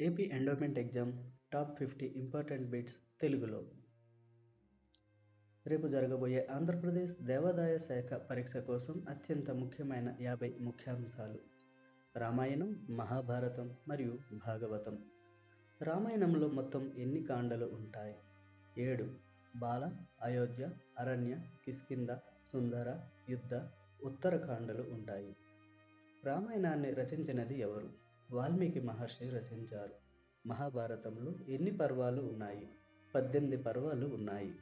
AP endowment exam top fifty important bits తెలుగులో. రేపు జరగబోయే ఆంధ్రప్రదేశ్ దేవాదాయ శాఖ పరీక్ష కోసం అత్యంత ముఖ్యమైన యాభై ముఖ్యాంశాలు. రామాయణం మహాభారతం మరియు భాగవతం. రామాయణంలో మొత్తం ఎన్ని కాండలు ఉంటాయి? ఏడు. బాల అయోధ్య అరణ్య కిష్కింద సుందర యుద్ధ ఉత్తరకాండలు ఉంటాయి. రామాయణాన్ని రచించినది ఎవరు? వాల్మీకి మహర్షి రచించారు. మహాభారతంలో ఎన్ని పర్వాలు ఉన్నాయి? పద్దెనిమిది పర్వాలు ఉన్నాయి.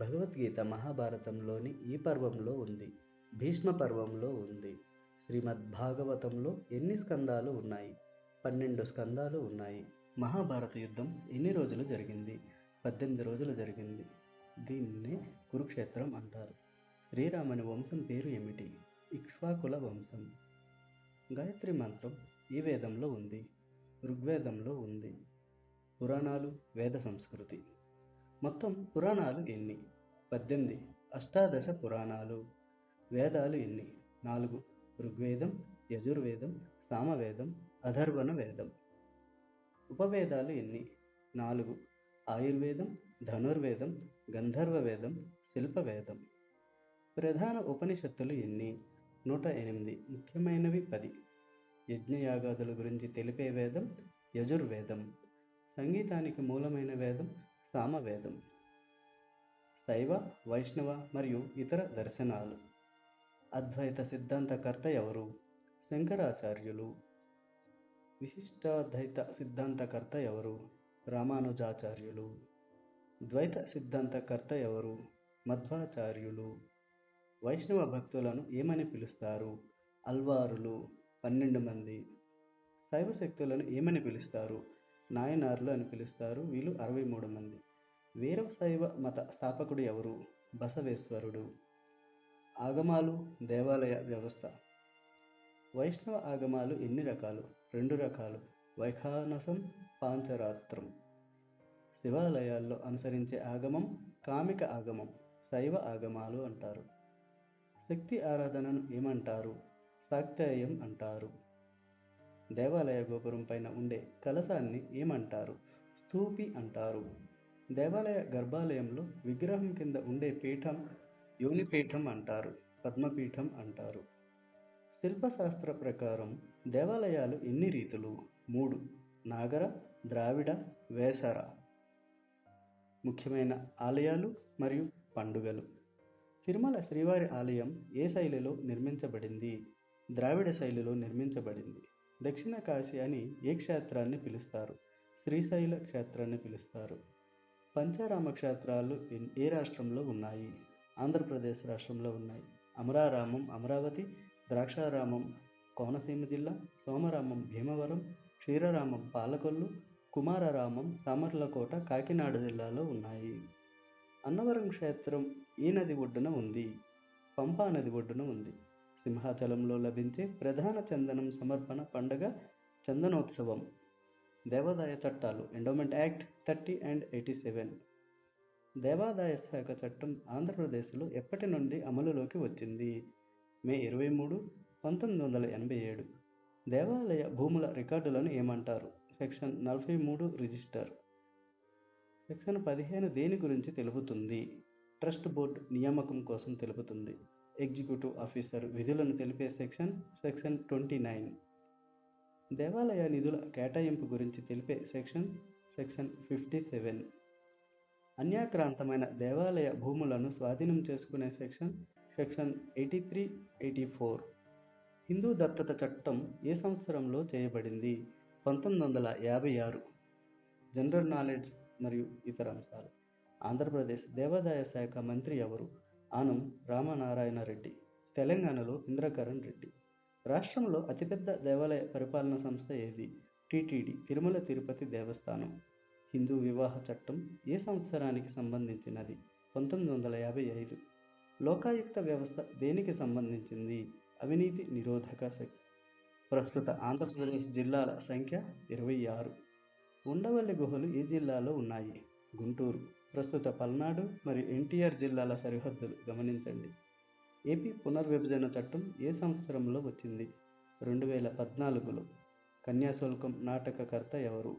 భగవద్గీత మహాభారతంలోని ఈ పర్వంలో ఉంది. భీష్మ పర్వంలో ఉంది. శ్రీమద్ భాగవతంలో ఎన్ని స్కందాలు ఉన్నాయి? పన్నెండు స్కందాలు ఉన్నాయి. మహాభారత యుద్ధం ఎన్ని రోజులు జరిగింది? పద్దెనిమిది రోజులు జరిగింది. దీన్నే కురుక్షేత్రం అంటారు. శ్రీరాముని వంశం పేరు ఏమిటి? ఇక్ష్వాకుల వంశం. గాయత్రి మంత్రం ఈ వేదంలో ఉంది. ఋగ్వేదంలో ఉంది. పురాణాలు వేద సంస్కృతి. మొత్తం పురాణాలు ఎన్ని? పద్దెనిమిది. అష్టాదశ పురాణాలు. వేదాలు ఎన్ని? నాలుగు. ఋగ్వేదం యజుర్వేదం సామవేదం అధర్వణ వేదం ఉపవేదాలు ఎన్ని? నాలుగు. ఆయుర్వేదం ధనుర్వేదం గంధర్వ వేదం శిల్పవేదం. ప్రధాన ఉపనిషత్తులు ఎన్ని? నూట ఎనిమిది. ముఖ్యమైనవి పది. యజ్ఞయాగాదుల గురించి తెలిపే వేదం యజుర్వేదం. సంగీతానికి మూలమైన వేదం సామవేదం. శైవ వైష్ణవ మరియు ఇతర దర్శనాలు. అద్వైత సిద్ధాంతకర్త ఎవరు? శంకరాచార్యులు. విశిష్టాద్వైత సిద్ధాంతకర్త ఎవరు? రామానుజాచార్యులు. ద్వైత సిద్ధాంతకర్త ఎవరు? మధ్వాచార్యులు. వైష్ణవ భక్తులను ఏమని పిలుస్తారు? అల్వారులు. పన్నెండు మంది. శైవ శక్తులను ఏమని పిలుస్తారు? నాయనార్లు అని పిలుస్తారు. వీళ్ళు అరవై మూడు మంది. వీర శైవ మత స్థాపకుడు ఎవరు? బసవేశ్వరుడు. ఆగమాలు దేవాలయ వ్యవస్థ. వైష్ణవ ఆగమాలు ఎన్ని రకాలు? రెండు రకాలు. వైఖానసం పాంచరాత్రం. శివాలయాల్లో అనుసరించే ఆగమం కామిక ఆగమం. శైవ ఆగమాలు అంటారు. శక్తి ఆరాధనను ఏమంటారు? శాక్తేయం అంటారు. దేవాలయ గోపురం పైన ఉండే కలశాన్ని ఏమంటారు? స్థూపి అంటారు. దేవాలయ గర్భాలయంలో విగ్రహం కింద ఉండే పీఠం యోనిపీఠం అంటారు. పద్మపీఠం అంటారు. శిల్పశాస్త్ర ప్రకారం దేవాలయాలు ఎన్ని రీతులు? మూడు. నాగర ద్రావిడ వేసర. ముఖ్యమైన ఆలయాలు మరియు పండుగలు. తిరుమల శ్రీవారి ఆలయం ఏ శైలిలో నిర్మించబడింది? ద్రావిడ శైలిలో నిర్మించబడింది. దక్షిణ కాశీ అని ఏ క్షేత్రాన్ని పిలుస్తారు? శ్రీశైల క్షేత్రాన్ని పిలుస్తారు. పంచారామ క్షేత్రాలు ఏ రాష్ట్రంలో ఉన్నాయి? ఆంధ్రప్రదేశ్ రాష్ట్రంలో ఉన్నాయి. అమరారామం అమరావతి ద్రాక్షారామం కోనసీమ జిల్లా సోమరామం భీమవరం క్షీరరామం పాలకొల్లు కుమారరామం సామర్లకోట కాకినాడ జిల్లాలో ఉన్నాయి. అన్నవరం క్షేత్రం ఈ నది ఒడ్డున ఉంది. పంపా నది ఒడ్డున ఉంది. సింహాచలంలో లభించే ప్రధాన చందనం సమర్పణ పండగ చందనోత్సవం. దేవాదాయ చట్టాలు endowment act thirty and eighty seven దేవాదాయ శాఖ చట్టం ఆంధ్రప్రదేశ్లో ఎప్పటి నుండి అమలులోకి వచ్చింది? మే ఇరవై మూడు పంతొమ్మిది వందల ఎనభై ఏడు. దేవాలయ భూముల రికార్డులను ఏమంటారు? సెక్షన్ నలభై మూడు రిజిస్టర్. సెక్షన్ పదిహేను దేని గురించి తెలుపుతుంది? ట్రస్ట్ బోర్డు నియామకం కోసం తెలుపుతుంది. ఎగ్జిక్యూటివ్ ఆఫీసర్ విధులను తెలిపే సెక్షన్ సెక్షన్ ట్వంటీ నైన్. దేవాలయ నిధుల కేటాయింపు గురించి తెలిపే సెక్షన్ సెక్షన్ ఫిఫ్టీ సెవెన్. అన్యాక్రాంతమైన దేవాలయ భూములను స్వాధీనం చేసుకునే section section eighty three eighty four. Hindu దత్తత చట్టం ఏ సంవత్సరంలో చేయబడింది? పంతొమ్మిది వందల యాభై ఆరు. జనరల్ నాలెడ్జ్ మరియు ఇతర అంశాలు. ఆంధ్రప్రదేశ్ దేవాదాయ శాఖ మంత్రి ఎవరు? ఆనం రామనారాయణ రెడ్డి తెలంగాణలో ఇంద్రకరణ్ రెడ్డి. రాష్ట్రంలో అతిపెద్ద దేవాలయ పరిపాలన సంస్థ ఏది? టీటీడీ తిరుమల తిరుపతి దేవస్థానం. హిందూ వివాహ చట్టం ఏ సంవత్సరానికి సంబంధించినది? పంతొమ్మిది వందల యాభై ఐదు. లోకాయుక్త వ్యవస్థ దేనికి సంబంధించింది? అవినీతి నిరోధక శక్తి. ప్రస్తుత ఆంధ్రప్రదేశ్ జిల్లాల సంఖ్య ఇరవై ఆరు. ఉండవల్లి గుహలు ఏ జిల్లాలో ఉన్నాయి? గుంటూరు. ప్రస్తుత పల్నాడు మరియు ఎన్టీఆర్ జిల్లాల సరిహద్దులు గమనించండి. ఏపీ పునర్విభజన చట్టం ఏ సంవత్సరంలో వచ్చింది? రెండు వేల పద్నాలుగులో కన్యాశుల్కం నాటకకర్త ఎవరు?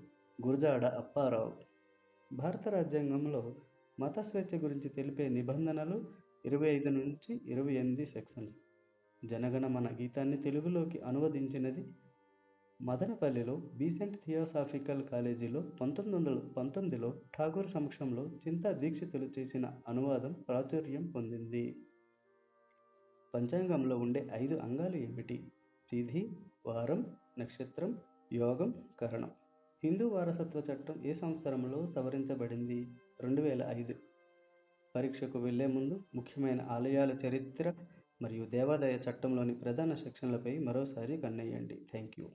గురజాడ అప్పారావు. భారత రాజ్యాంగంలో మత స్వేచ్ఛ గురించి తెలిపే నిబంధనలు ఇరవై ఐదు నుంచి ఇరవై ఎనిమిది సెక్షన్స్. జనగణమన గీతాన్ని తెలుగులోకి అనువదించినది మదనపల్లిలో బీసెంట్ థియోసాఫికల్ కాలేజీలో పంతొమ్మిది వందల పంతొమ్మిదిలో ఠాగూర్ సమక్షంలో చింతా దీక్షితులు చేసిన అనువాదం ప్రాచుర్యం పొందింది. పంచాంగంలో ఉండే ఐదు అంగాలు ఏమిటి? తిథి వారం నక్షత్రం యోగం కరణం. హిందూ వారసత్వ చట్టం ఏ సంవత్సరంలో సవరించబడింది? రెండు వేల ఐదు. పరీక్షకు వెళ్ళే ముందు ముఖ్యమైన ఆలయాల చరిత్ర మరియు దేవాదాయ చట్టంలోని ప్రధాన సెక్షన్లపై మరోసారి కన్నయ్యండి థ్యాంక్ యూ